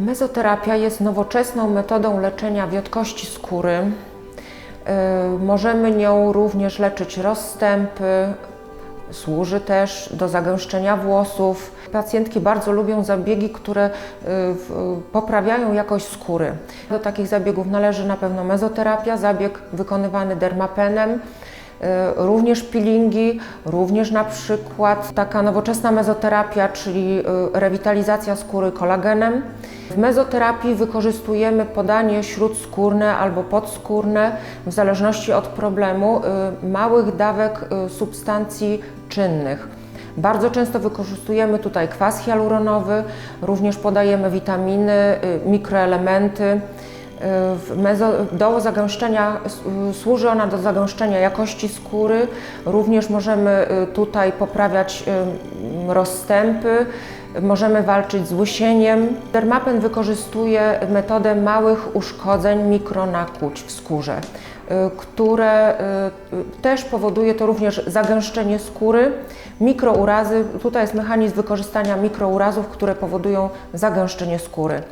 Mezoterapia jest nowoczesną metodą leczenia wiotkości skóry. Y, Możemy nią również leczyć rozstępy, służy też do zagęszczenia włosów. Pacjentki bardzo lubią zabiegi, które w- poprawiają jakość skóry. Do takich zabiegów należy na pewno mezoterapia, zabieg wykonywany dermapenem, również peelingi, również na przykład taka nowoczesna mezoterapia, czyli y, rewitalizacja skóry kolagenem. W mezoterapii wykorzystujemy podanie śródskórne albo podskórne, w zależności od problemu, y, małych dawek substancji czynnych. Bardzo często wykorzystujemy tutaj kwas hialuronowy, również podajemy witaminy, mikroelementy. Do zagęszczenia, służy ona do zagęszczenia jakości skóry. Również możemy y, tutaj poprawiać rozstępy, możemy walczyć z łysieniem. Dermapen wykorzystuje metodę małych uszkodzeń, mikronakłuć w skórze, y, które y, też powoduje to również zagęszczenie skóry, mikrourazy. Tutaj jest mechanizm wykorzystania mikrourazów, które powodują zagęszczenie skóry.